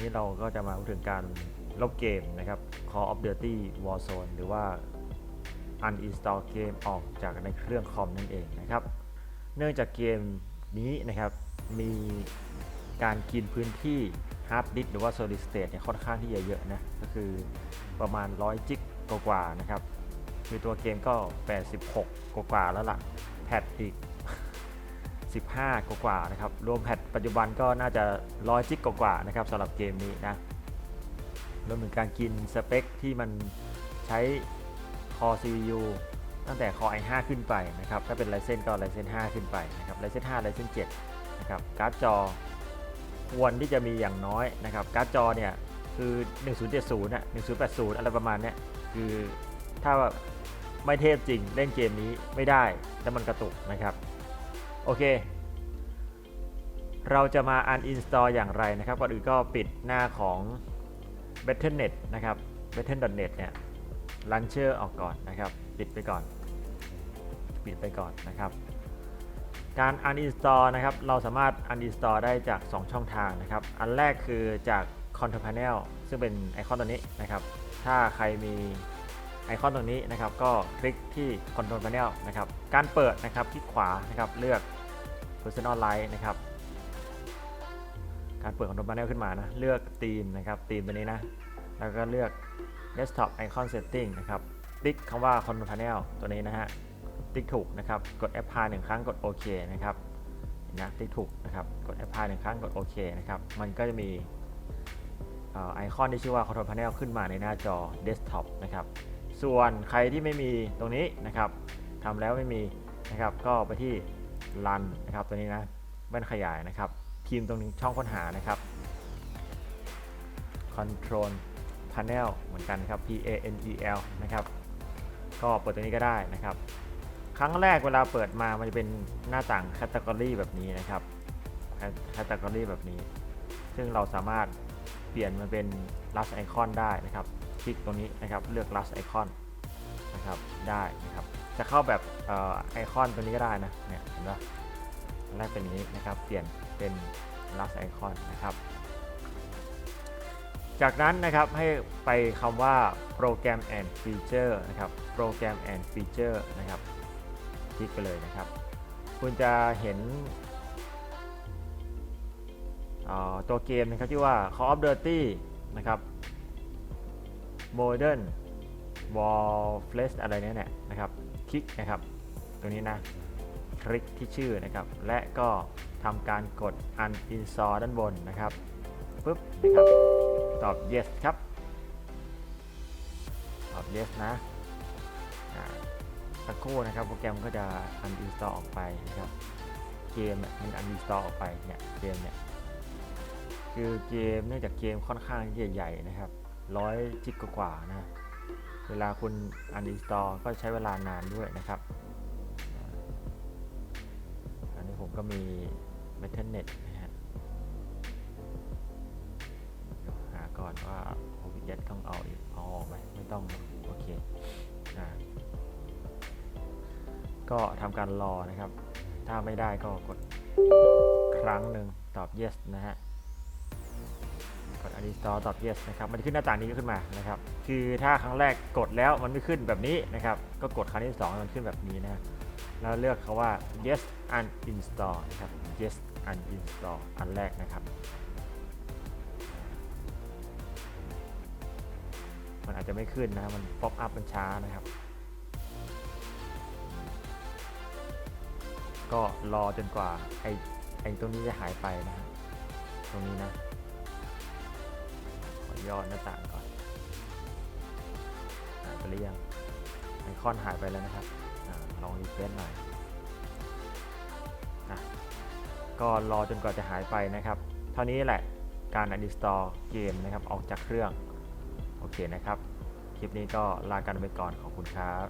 นี้เราก็จะมาพูดถึงการลบเกมนะครับ Call of Duty Warzone หรือว่า uninstall เกมออกจากในเครื่องคอมนั่นเองนะครับ เนื่องจากเกมนี้นะครับมีการกินพื้นที่ hard disk หรือว่า solid state เนี่ยค่อนข้างที่จะเยอะนะก็คือประมาณ 100 จิกกว่าๆนะครับ คือตัวเกมก็ 86 กว่าๆแล้วล่ะแพทอีก 15 กว่าๆนะครับ รวมแพทปัจจุบันก็น่าจะ100จิกกว่าๆนะครับสำหรับเกมนี้นะรวมถึงการกินสเปคที่มันใช้ Core CPU ตั้งแต่ Core i5 ขึ้นไปนะครับ ถ้าเป็น Ryzen ก็ Ryzen 5ขึ้นไปนะครับ Ryzen 5 Ryzen 7นะครับการ์ดจอควรที่จะมีอย่างน้อยนะครับ การ์ดจอเนี่ยคือ 1070น่ะ1080 อะไรประมาณเนี้ยคือถ้าไม่เทพจริงเล่นเกมนี้ไม่ได้แต่มันกระตุกนะครับ โอเค เราจะมา uninstall อย่างไรนะครับ ก่อนอื่นก็ปิดหน้าของ Battle.net นะครับ Battle.net เนี่ย Launcher ออกก่อนนะครับ ปิดไปก่อน ปิดไปก่อนนะครับ การ uninstall นะครับ เราสามารถ uninstall ได้จาก 2 ช่องทางนะครับ อันแรกคือจาก Control Panel ซึ่งเป็นไอคอนตัวนี้นะครับ ถ้าใครมี ไอคอนตรงนี้นะครับก็คลิกที่ Control Panel นะครับการเปิดนะครับคลิกขวานะครับเลือก Personal Light นะครับการเปิด Control Panel ขึ้นมานะเลือกธีมนะครับธีมตัวนี้นะแล้วก็เลือก Desktop Icon Setting นะครับติ๊กคำว่า Control Panel ตัวนี้นะฮะติ๊กถูกนะครับกด F5 หนึ่งครั้งกดโอเคนะครับนะติ๊กถูกนะครับกด F5 หนึ่งครั้งกดโอเคนะครับมันก็จะมีไอคอนที่ชื่อว่า Control Panel ขึ้นมาในหน้าจอ Desktop นะครับ ส่วนใครที่ไม่มีตรงนี้นะครับทำแล้วไม่มีนะครับก็ไปที่ Run นะครับตัวนี้นะแว่นขยายนะครับพิมพ์ตรงนี้ช่องค้นหานะครับ Control Panel เหมือนกันครับ P A N E L นะครับก็เปิดตัวนี้ก็ได้นะครับ ครั้งแรกเวลาเปิดมามันจะเป็นหน้าต่าง Category แบบนี้นะครับ Category แบบนี้ ซึ่งเราสามารถเปลี่ยนมันเป็น Last Icon ได้นะครับ คลิกตรงนี้นะครับเลือก Last Icon นะครับได้นะครับจะเข้าแบบไอคอนตัวนี้ก็ได้นะเนี่ยเห็นปะแรกเป็นนี้นะครับเปลี่ยนเป็น Last Icon นะครับจากนั้นนะครับให้ไปคำว่า Program and Feature นะครับ Program and Feature นะครับคลิกไปเลยนะครับ คุณจะเห็นตัวเกมนะครับที่ว่า Call of Duty นะครับ Modern Warfare อะไรเนี่ยเนี่ยนะครับคลิกนะครับตรงนี้นะคลิกที่ชื่อนะครับ และก็ทำการกด uninstall ด้านบนนะครับปุ๊บนะครับตอบ yes ครับ ตอบ yes นะสักครู่นะครับโปรแกรมก็จะ uninstall ออกไปนะครับเกมเนี่ยมัน uninstall ออกไปเนี่ยเกมเนี่ยคือเกมเนื่องจากเกมค่อนข้างใหญ่ๆนะครับ ร้อยจิกกว่านะ เวลาคุณ uninstall ก็ใช้เวลานานด้วยนะครับ อันนี้ผมก็มี Methernet นะฮะเดี๋ยวหาก่อนว่า OBS ต้องเอาอีกเอาออกไหมไม่ต้อง โอเคนะก็ทำการรอนะครับ ถ้าไม่ได้ก็กดครั้งหนึ่งตอบ yes นะฮะ uninstall ตอบ yes นะครับ มันขึ้นหน้าต่างนี้ขึ้นมานะครับ คือถ้าครั้งแรกกดแล้วมันไม่ขึ้นแบบนี้นะครับ ก็กดครั้งที่สองมันขึ้นแบบนี้นะแล้วเลือกคาว่า yes uninstall นะครับ yes uninstall อันแรกนะครับ มันอาจจะไม่ขึ้นนะ มันป๊อปอัพมันช้านะครับ ก็รอจนกว่าไอไอตรงนี้จะหายไปนะตรงนี้นะ อย่อหน้าต่างก่อนหายไปหรือยังไอคอนหายไปแล้วนะครับอลองรีเฟรชหน่อยอก็รอจนกว่าจะหายไปนะครับ เท่านี้แหละการ uninstall เกมนะครับออกจากเครื่อง โอเคนะครับ คลิปนี้ก็ลากันไปก่อนขอบคุณครับ